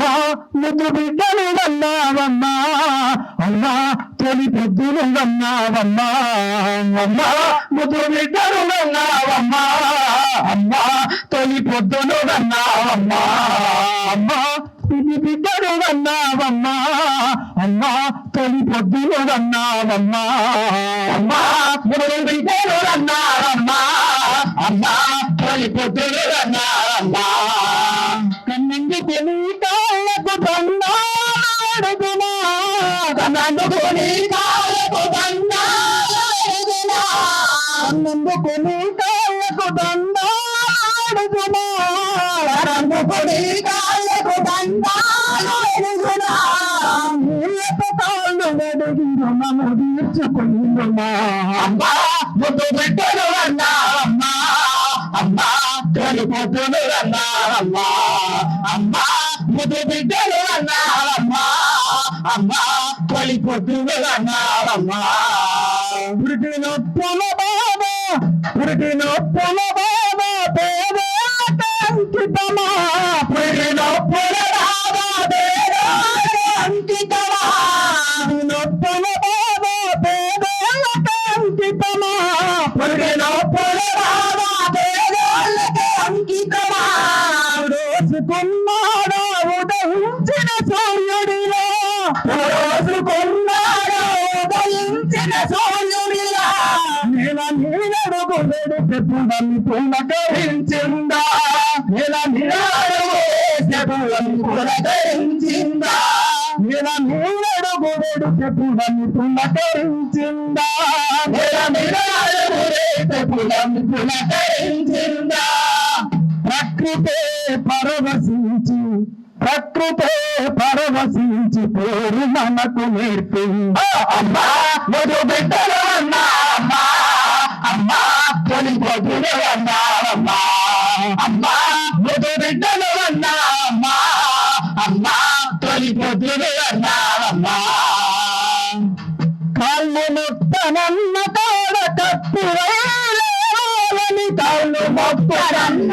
అమ్మా ముద్దు బిడ్డలు వన్నావమ్మా అమ్మా తొలి పొద్దులు వన్నావమ్మా అమ్మా ముద్దు బిడ్డలు వన్నావమ్మా అమ్మా తొలి పొద్దులు వన్నావమ్మా అమ్మా ఇది బిడ్డలు వన్నావమ్మా అమ్మా తొలి పొద్దులు వన్నావమ్మా అమ్మా ముద్దు బిడ్డలు వన్నావమ్మా అమ్మా తొలి పొద్దులు వన్నా కన్నందుకు నీ కాళ్ళకు దండాడుగునా కన్నందుకు కాళ్ళకు దండాడుగునా కన్నందుకు నీ కాళ్ళకు దండాడుగునా నీయత కాళ్ళు నన్ను తీర్చుకుందుమా అమ్మా ముద్దు బిడ్డలు అన్నా అమ్మా అమ్మా తొలిపోతులు అమ్మా ముద్దు బిడ్డలు అమ్మా తొలిపోతులు అన్నారమ్మా పురిటి నొప్పుల బాబా పురిటి నొప్పుల బాబా సూర్యుడిలా రోజుకున్నాడా ఉదయించిన సూర్యుడిలా నేల నీడడుగు వెడితే పుడమి పులకరించిందా నేల నీడడుగు వేసే పుడమి పులకరించిందా నేల నీడడుగు వెడితే పుడమి పులకరించిందా నేల నీడడుగు వేసే పుడమి పులకరించిందా ప్రకృతే పరవశించి ప్రకృతే పరవశించి పేరు మనకు నేర్పింది అమ్మా మధు బిడ్డలు అన్నా అమ్మా అమ్మా తొలి పొద్దులు అన్నా అమ్మా అమ్మా మధు బిడ్డలు అన్నా అమ్మా అమ్మా తొలి పొద్దులు అన్నా అమ్మా. కాళ్ళు మొత్తనన్న కాడ కత్తులని కాళ్ళు మొత్తనన్న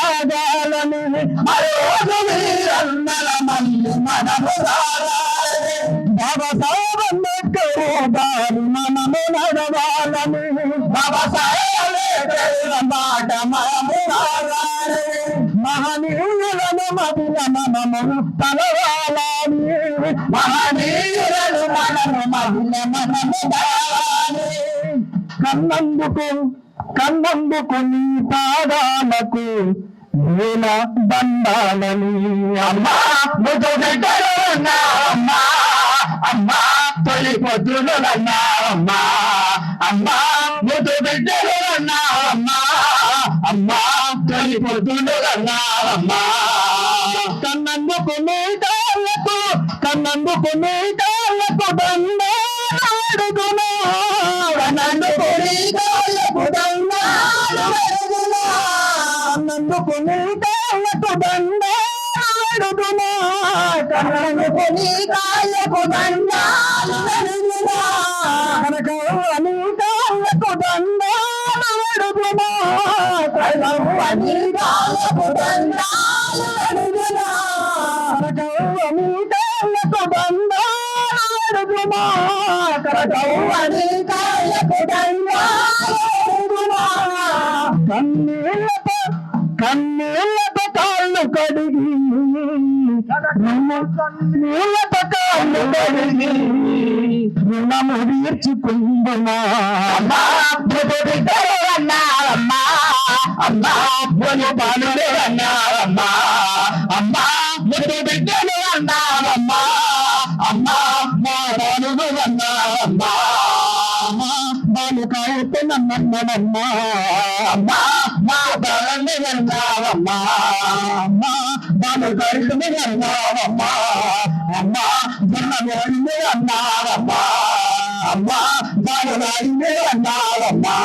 సాగాలని మరోజు వీరన్నల మన్ను మనము సాగాలని బాబా సాహెబ్ దారి మనము నడవాలని. బాబా సాహెబ్ మాట మనము నడవాలని మహనీయులను మదిల మనము తలవాలని. మహనీయులను మనము మదిల మనము కన్నందుకు కన్నందుకు నీ పాదాలకు వేల బంధాలని అమ్మా ముద్దు బిడ్డలు అమ్మా అమ్మా తొలి పొద్దులు అమ్మా అమ్మా ముద్దు బిడ్డలు అమ్మా అమ్మా తొలి పొద్దులు అమ్మా. కన్నందుకు నీ కాళ్ళకు కన్నందుకు నీ కాళ్ళకు దండాడుగునా కన్నందుకు నీ కాళ్ళకు దండాడుగునా కన్నందుకు నీ కాళ్ళకు నీ కాళ్ళకు దండాడుగునా కనకవ్వ నీ కాళ్ళకు దండాడుగునా కనకవ్వ నీ నీ నీ కన్నీళ్ళతో కన్నీళ్ళతో కాళ్ళు కడిగి కన్నీళ్ళతో కాళ్ళు కడిగి రుణము తీర్చుకుందుమా అమ్మా బిడ్డలు అన్నారమ్మా అమ్మా బొలి పాలులు అన్నారమ్మా అమ్మా ముద్దు బిడ్డలు అన్నారమ్మా అమ్మా మా బాలులు అన్నారమ్మా అమ్మా బాలు కాయతే నన్నమ్మా అమ్మా మా బాలని అన్నారమ్మా అమ్మా బాలు కాయతే అన్నారమ్మా అమ్మా జన్న వేడి అన్నారమ్మా అమ్మా బాలు రాయిందే అన్నారమ్మా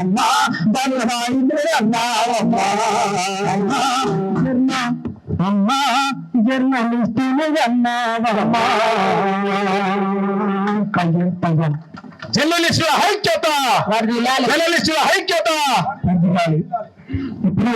అమ్మా బాలు రాయిందే అన్నారమ్మా అమ్మా అమ్మా జర్నలిస్టులు అన్నావమ్మా కయ్యం పయ్యం జర్నలిస్టుల ఐక్యత వర్ధిల్లాలి జర్నలిస్టుల ఐక్యత వర్ధిల్లాలి. ఇప్పుడు